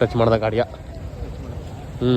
Touch ಮಾಡ್ದ ಗಾಡಿಯ. ಹ್ಞೂ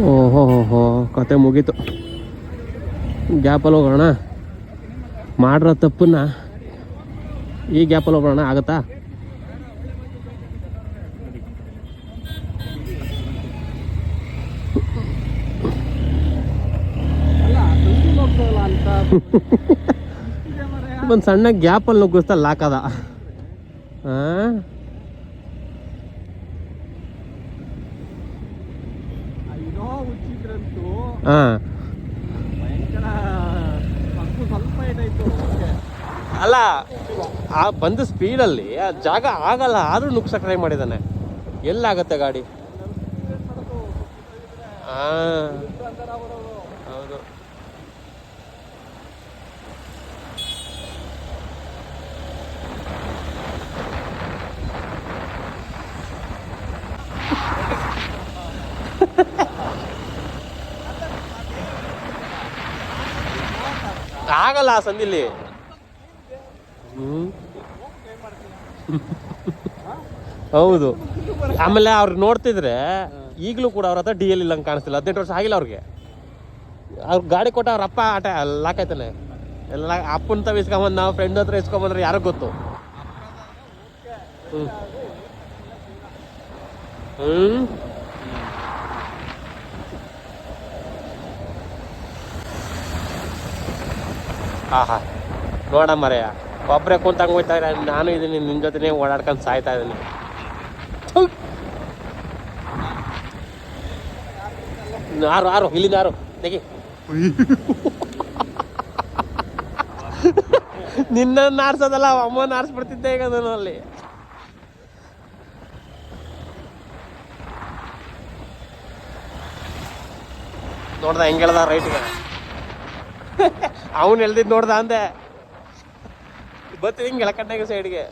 ಓಹೋ, ಹೋ ಕತೆ ಮುಗೀತು. ಗ್ಯಾಪಲ್ಲಿ ಹೋಗೋಣ. ಮಾಡಿರೋ ತಪ್ಪನ್ನ ಈ ಗ್ಯಾಪಲ್ಲಿ ಹೋಗೋಣ, ಆಗತ್ತಾ? ಒಂದು ಸಣ್ಣ ಗ್ಯಾಪಲ್ಲಿ ನುಗ್ಗಿಸ್ತಾ ಲಾಕದ ಹಾಂ ಹಾಂ. ಅಲ್ಲ ಆ ಬಂದ ಸ್ಪೀಡಲ್ಲಿ ಆ ಜಾಗ ಆಗಲ್ಲ ಆದರೂ ನುಗ್ಸಕ್ಕೆ ಟ್ರೈ ಮಾಡಿದ್ದಾನೆ ಎಲ್ಲಾಗತ್ತೆ ಗಾಡಿ? ಆ, ಹೌದು. ಆಗಲ್ಲ ಆ ಸಂದಿಲಿ. ಹೌದು. ಆಮೇಲೆ ಅವ್ರು ನೋಡ್ತಿದ್ರೆ ಈಗಲೂ ಕೂಡ ಅವ್ರ ಹತ್ರ ಡಿ ಎಲ್ ಇಲ್ಲ ಕಾಣಿಸ್ತಿಲ್ಲ. ಹದಿನೆಂಟು ವರ್ಷ ಆಗಿಲ್ಲ ಅವ್ರಿಗೆ. ಅವ್ರ ಗಾಡಿ ಕೊಟ್ಟ ಅವ್ರ ಅಪ್ಪ ಆಟ ಲಾಕಾಯ್ತಾನೆ ಎಲ್ಲ ಅಪ್ಪನ ತವ ಇಸ್ಕೊಂಬಂದು ನಾವು ಫ್ರೆಂಡ್ ಹತ್ರ ಇಸ್ಕೊಂಬಂದ್ರೆ ಯಾರಿಗೂ ಗೊತ್ತು? ಹ್ಮ್. ಆಹಾ ನೋಡ ಮರೆಯ. ಒಬ್ಬರೇ ಕುಂತಂಗೆ ಹೋಗ್ತಾ ನಾನು ಇದ್ದೀನಿ ನಿನ್ನ ಜೊತೆನೇ ಓಡಾಡ್ಕೊಂಡು ಸಾಯ್ತಾ ಇದ್ದೀನಿ ಆರು ಆರು ಇಲ್ಲಿಂದ ಆರು ತೆಗಿ. ನಿನ್ನ ಆರ್ಸೋದಲ್ಲ ಅಮ್ಮನ ಆರಿಸ್ಬಿಡ್ತಿದ್ದೆ ಈಗ ನಾನು ಅಲ್ಲಿ. ನೋಡ್ದ ಹೆಂಗ್ ಹೇಳ್ದ ರೈಟ್ಗೆ. ಅವನು ಎಲ್ದಿದ್ದು ನೋಡ್ದ ಅಂದೆ. ಬತ್ತಿ ಹಿಂಗೆ ಎಳಕಟ್ಟಾಗ ಸೈಡ್ಗೆ